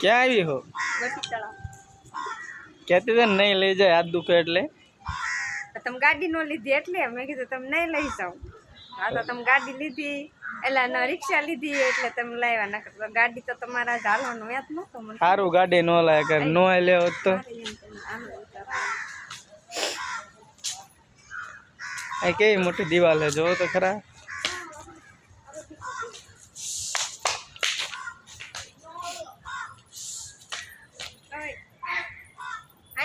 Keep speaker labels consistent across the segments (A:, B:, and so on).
A: ક્યાં આવી હો?
B: કેતી તળાવ
A: કહેતી હતા ને નહીં લઈ જાય હાથ દુખે એટલે.
B: તમે ગાડી નો લીધી એટલે? મેં કીધું તમે નહીં લઈ જાઓ. હા તો તમે ગાડી લીધી એટલે ન રિક્ષા લીધી એટલે તમે લાવ્યા ના તો ગાડી તો તમારા જ હાલવાનું યાદ નહોતો મને
A: સારું ગાડી ન લાય કર નો લેવો તો. આ કેવી મોટી દિવાલ છે જોવો તો ખરા.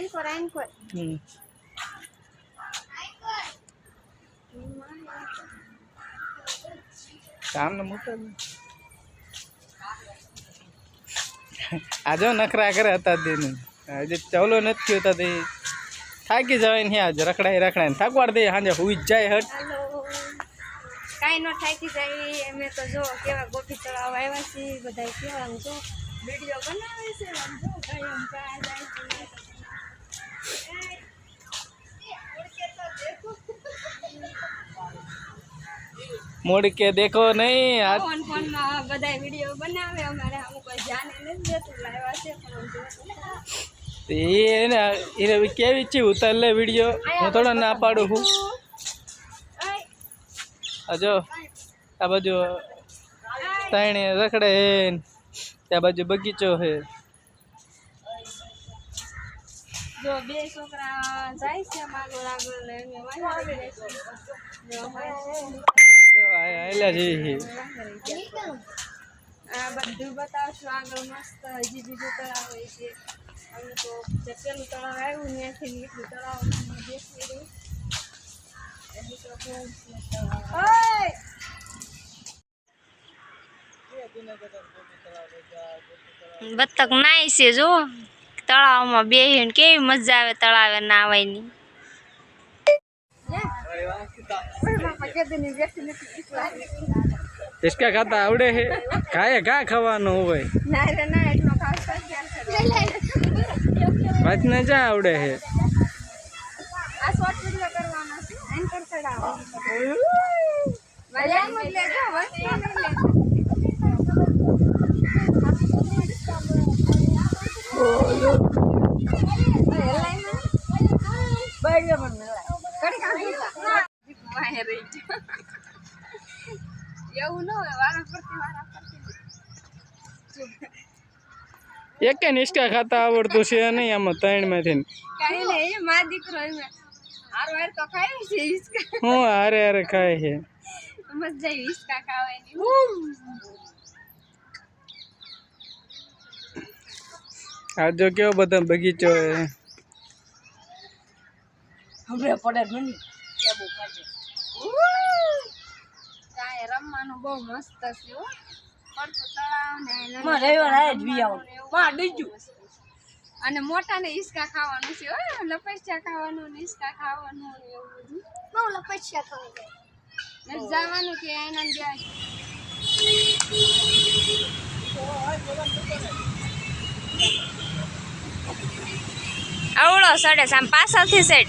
B: આઈન કોર આઈન
A: હમ. કામ ને મોટા ને. નખરા કરે હતા દિન. આજે ચવલો નથી થયો હતા તે થાકી જવાય ને આજ રખડાઈ રખડાય થાકવાડ દે હાજે હુઈ જાય હટ.
B: કાઈ ન થાકી જાય અમે તો જો કેવા ગોપી તળાવ આવ્યા છીએ બધા કેવા જો વીડિયો બનાવે છે આમ જો કઈ આમ જાય
A: મોડ કે દેખો નહીં. આ
B: ફોનમાં બધા વિડિયો બનાવે. અમારે અમુક ધ્યાન નથી દેતું લાવ્યા છે ફોન
A: એને એને કેવી છે ઉતાર લે વીડિયો? હું થોડો ના પાડું હું. જો આ બાજુ તાણે રખડે હે ત્યાં બાજુ બગીચો હે.
B: જો બે છોકરા જાય છે.
A: આ
B: બધું બતાવશું આગળ મસ્ત હજી બીજું તળાવ હોય છે અમે તો તળાવ આવ્યું ત્યાંથી તળાવ બેસી!
C: બતક નાય છે જો તળાવમાં બેહીને કેવી મજા આવે તળાવે નાવાની
A: હિસકા ખાતા આવડે હે કાંઈ ઘા ખાવાનું
B: ખાસ
A: વાત ને જા આવડે
B: આ છે. લેજો ઓય, હલાય મને. ઘડીક આમ ઊભા. વાંહે રહી ગયો. એવું ન હોય વારા ફરતી વારા ફરતી
A: એકે નિષ્કા ખાતા આવડતું છે નહીં આમાં ત્રણમાંથી
B: કાંઈ નહીં મા દીકરો એમ હારો હાર તો ખાય છે હિસકા
A: હું હારે હારે ખાય છે
B: મજા આવી હિસકા ખાવાની
A: આ જો કેવો બધા બગીચો હે
B: કાંઈ રમવાનું બહુ મસ્ત છે હો. અને મોટા ને ઈસકા ખાવાનું છે હો. ખાવાનું ને હિસકા ખાવાનું એવું બધું. બહુ લપસ્યા ખાવાનું જવાનું કે એના
C: આવડો સડે આમ પાછળથી સેટ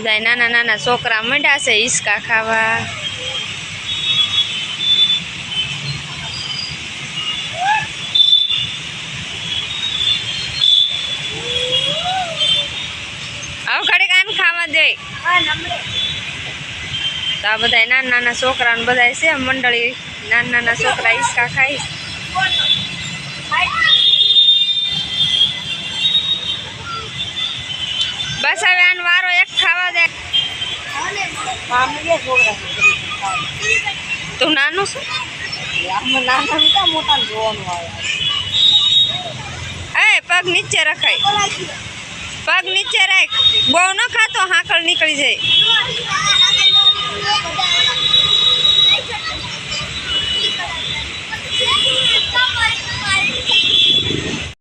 C: બધા નાના નાના છોકરા મંડ્યા છે હિસકા ખાવા. તો આ બધા નાના નાના છોકરા બધા છે, મંડળી નાના નાના છોકરા હિસકા ખાઈ બસ હવે આનો વારો એક ખાવા દે તું નાનું શું એ
B: પગ નીચે રખાય. પગ નીચે રાખ. બહુ ન ખાતો હાકળ નીકળી જાય.